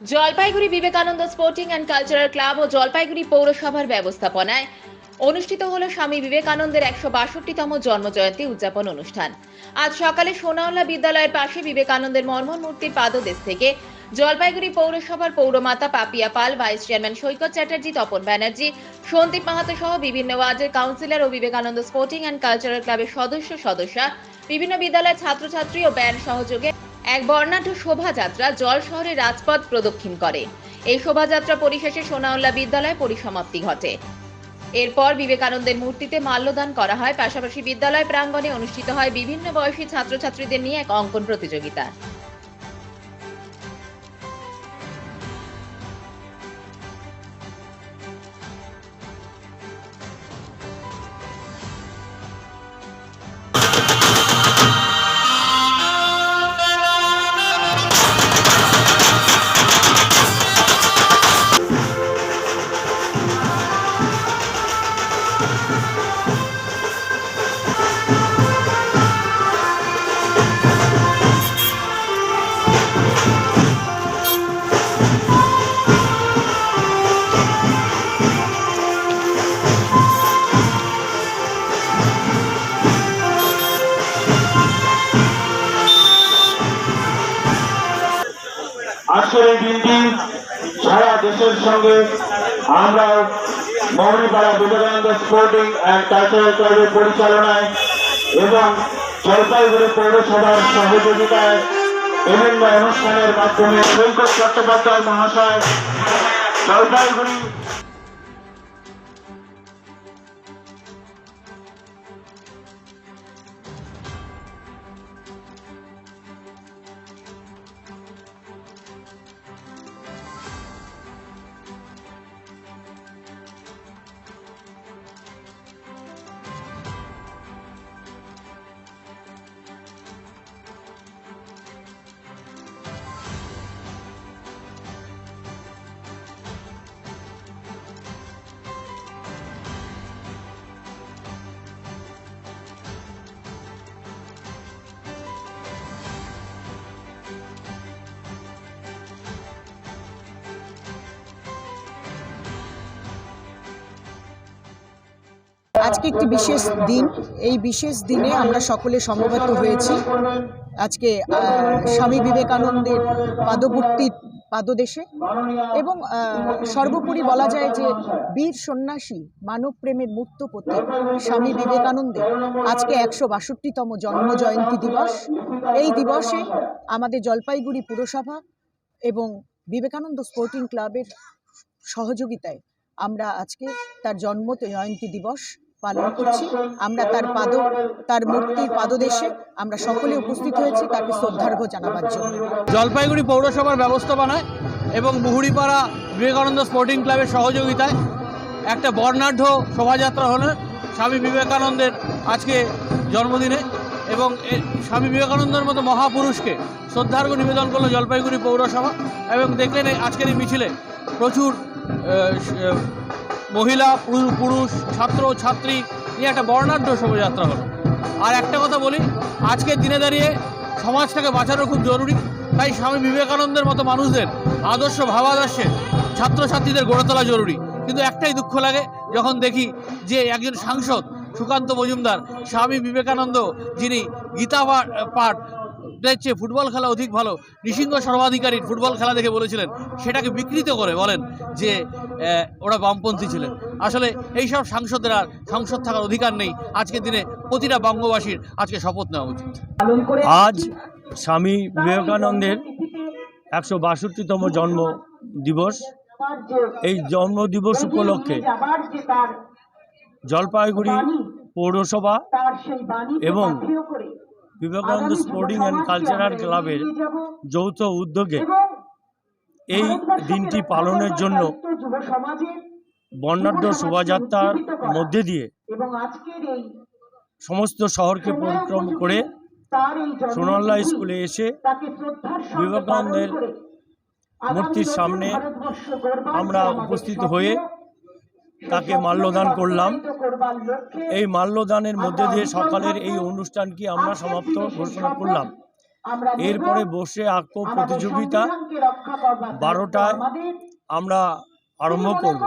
Jalpaiguri Vivekananda sporting and cultural club ও জলপাইগুড়ি পৌরসভার ব্যবস্থাপনায় অনুষ্ঠিত হলো স্বামী বিবেকানন্দের একশো বাষট্টিতম জন্মজয়ন্তী উদযাপন অনুষ্ঠান। আজ সকালে সোনাওলা বিদ্যালয়ের পাশে বিবেকানন্দের মর্মন মূর্তির পাদদেশ থেকে জলপাইগুড়ি পৌরসভার পৌরমাতা পাপিয়া পাল, ভাইস চেয়ারম্যান সৈকত চ্যাটার্জি, তপন ব্যানার্জি, সন্দীপ মাহাতো সহ বিভিন্ন ওয়ার্ডের কাউন্সিলর ও বিবেকানন্দ স্পোর্টিং অ্যান্ড কালচারাল ক্লাবের সদস্য সদস্যা, বিভিন্ন বিদ্যালয়ের ছাত্রছাত্রী ও ব্যান্ড সহযোগে এক বর্ণাঢ্য শোভাযাত্রা জল শহরের রাজপথ প্রদক্ষিণ করে। এই শোভাযাত্রা পরিশেষে সোনাউল্লা বিদ্যালয় পরিসমাপ্তি ঘটে। এরপর বিবেকানন্দের মূর্তিতে মাল্যদান করা হয়। পাশাপাশি বিদ্যালয় প্রাঙ্গণে অনুষ্ঠিত হয় বিভিন্ন বয়সী ছাত্রছাত্রীদের নিয়ে এক অঙ্কন প্রতিযোগিতা। আজকের এই দিনটি সারা দেশের সঙ্গে আমরা Mounipara Vivekananda sporting and cultural ক্লাবের পরিচালনায় এবং জলপাইগুড়ি পৌরসভার সহযোগিতায় বিভিন্ন অনুষ্ঠানের মাধ্যমে সৈকত চট্টোপাধ্যায় মহাশয় জলপাইগুড়ি আজকে একটি বিশেষ দিন। এই বিশেষ দিনে আমরা সকলে সমবেত হয়েছি। আজকে স্বামী বিবেকানন্দের পাদবর্তীর পাদদেশে এবং সর্বোপরি বলা যায় যে বীর সন্ন্যাসী মানব প্রেমের মূর্ত প্রতীক স্বামী বিবেকানন্দের আজকে একশো বাষট্টিতম জন্ম জয়ন্তী দিবস। এই দিবসে আমাদের জলপাইগুড়ি পুরসভা এবং বিবেকানন্দ স্পোর্টিং ক্লাবের সহযোগিতায় আমরা আজকে তার জন্ম জয়ন্তী দিবস পালন করছি। আমরা তার পাদ, তার মূর্তির পাদদেশে আমরা সকলে উপস্থিত হয়েছি, তাকে শ্রদ্ধার্ঘ্য জানাবার জন্য। জলপাইগুড়ি পৌরসভার ব্যবস্থাপনায় এবং বুহুড়িপাড়া বিবেকানন্দ স্পোর্টিং ক্লাবের সহযোগিতায় একটা বর্ণাঢ্য শোভাযাত্রা হলো স্বামী বিবেকানন্দের আজকে জন্মদিনে এবং স্বামী বিবেকানন্দের মতো মহাপুরুষকে শ্রদ্ধার্ঘ্য নিবেদন করল জলপাইগুড়ি পৌরসভা এবং দেখলেন আজকের এই মিছিলে প্রচুর মহিলা, পুরুষ ছাত্র, ছাত্রী নিয়ে একটা বর্ণাঢ্য শোভাযাত্রা হলো আর একটা কথা বলি, আজকের দিনে দাঁড়িয়ে সমাজটাকে বাঁচানো খুব জরুরি। তাই স্বামী বিবেকানন্দের মতো মানুষদের আদর্শ ভাবাদর্শে ছাত্রছাত্রীদের গড়ে তোলা জরুরি। কিন্তু একটাই দুঃখ লাগে, যখন দেখি যে একজন সাংসদ সুকান্ত মজুমদার, স্বামী বিবেকানন্দ যিনি গীতা পাঠ চেয়ে ফুটবল খেলা অধিক ভালো। নৃসিংহ সর্বাধিকারীর ফুটবল খেলা দেখে বলেছিলেন সেটাকে বিকৃত করে বলেন যে ওরা বামপন্থী ছিলেন। আসলে এইসব সাংসদের আর সংসদ থাকার অধিকার নেই। আজকের দিনে প্রতিটা বঙ্গবাসীর আজকে শপথ নেওয়া উচিত। আজ স্বামী বিবেকানন্দের একশো বাষট্টিতম জন্ম দিবস। এই জন্ম দিবস উপলক্ষে জলপাইগুড়ি পৌরসভা এবং বিবেকানন্দ স্পোর্টিং অ্যান্ড কালচারাল ক্লাবের যৌথ উদ্যোগে এই দিনটি পালনের জন্য বর্ণাঢ্য শোভাযাত্রার মধ্যে দিয়ে সমস্ত শহরকে পরিক্রম করে সোনাল্লা স্কুলে এসে বিবেকানন্দের মূর্তির সামনে আমরা উপস্থিত হয়ে তাকে মাল্যদান করলাম। এই মাল্যদানের মধ্যে দিয়ে সকালের এই অনুষ্ঠানকে আমরা সমাপ্ত ঘোষণা করলাম। এরপরে বসে আক্য প্রতিযোগিতা। বারোটায় আমরা আরম্ভ করব।